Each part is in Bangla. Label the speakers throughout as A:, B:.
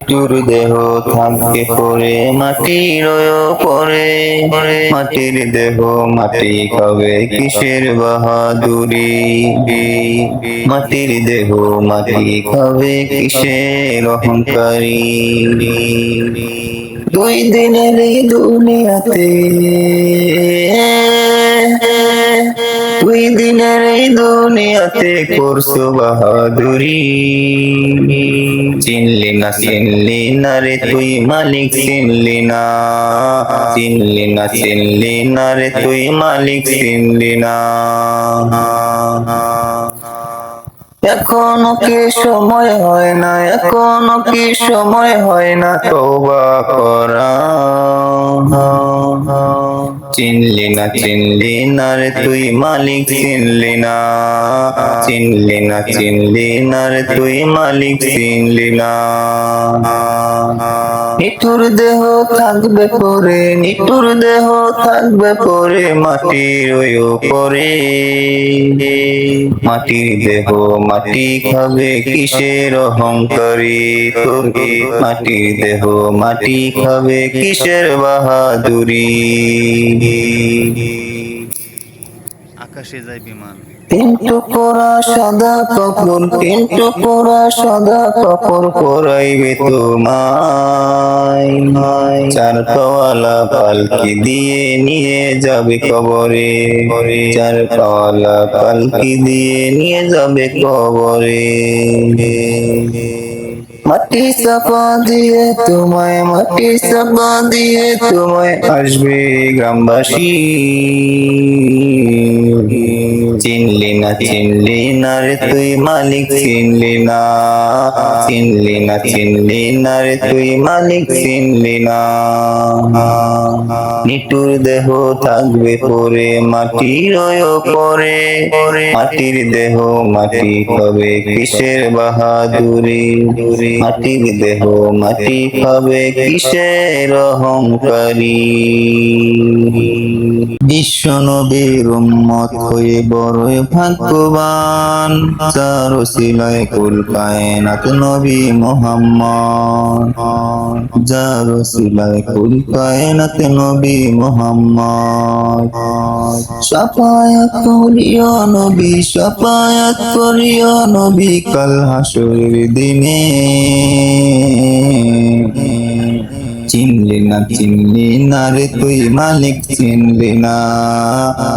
A: মৃত্যুর দেহ থাকবে পরে মাটির পরে মাটির দেহ মাটি খাবে কিসের বাহাদুরি? মাটির দেহ মাটি খাবে কিসের অহংকারী? দুই দিনের দুনিয়াতে দিনের এই দুনিয়াতে করছ বাহাদুরি। চিনলি না চিনলি না রে তুই মালিক চিনলি না। চিনলি না চিনলি না রে তুই মালিক চিনলি না। এখনও কি সময় হয় না এখনও কি সময় হয় না তওবা করা। চিনলি না চিনলি না। রে তুই মালিক চিনলি না। চিনলি না চিনলি না। রে তুই মালিক চিনলি না। নিঠুর দেহ থাকবে পরে, নিঠুর দেহ থাকবে পরে, মাটির উপরে। মাটির দেহ মাটি খাবে কিসের অহংকারী? তোর মাটির দেহ মাটি খাবে কিসের বাহাদুরি?
B: আকাশে যায় বিমান।
A: তিন টুকরা সাদা কাপড়, তিন টুকরা সাদা কাপড় পরাইবে তোমায়। চার পাওয়ালা পালকি দিয়ে নিয়ে যাবে কবরে। চার পাওয়ালা পালকি দিয়ে নিয়ে যাবে কবরে। মাটি চাপা দিয়ে তোমায়, মাটি চাপা দিয়ে তোমায় আসবে গ্রামবাসী। চিনলি না রে তুই মালিক চিনলি না। চিনলি না চিনলি না রে তুই মালিক চিনলি না। নিটুর দেহ থাকবে পরে, মাটির পরে। মাটির দেহ, মাটি হবে কিসের বাহাদুরি? মাটির দেহ, মাটি হবে কিসের অহংকারী? বিশ্ব নবীর উম্মত হয়ে বড়ই ভাগ্যবান। তার সিলায় কুল কায়নাত নবী মোহাম্মদ, যার সিলায় কুল কায়নাত নবী মোহাম্মদ। সাফায়াত করিও নবী সাফায়াত করিও নবী, কাল হাসুরের দিনে। চিনলি না চিনলি না রে তুই মালিক, চিনলি না।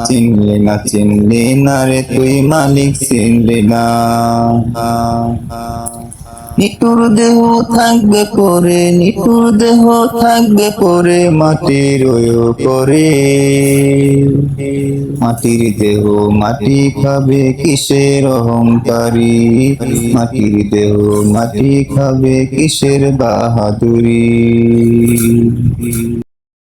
A: চিনলি না চিনলি না রে তুই মালিক, চিনলি না। নিটুর দেহ থাকবে পরে, নিটুর দেহ থাকবে পরে, মাটির পরে মাটির দেহ মাটি খাবে কিসের অহংকারী? মাটির দেহ মাটি খাবে কিসের বাহাদুরি?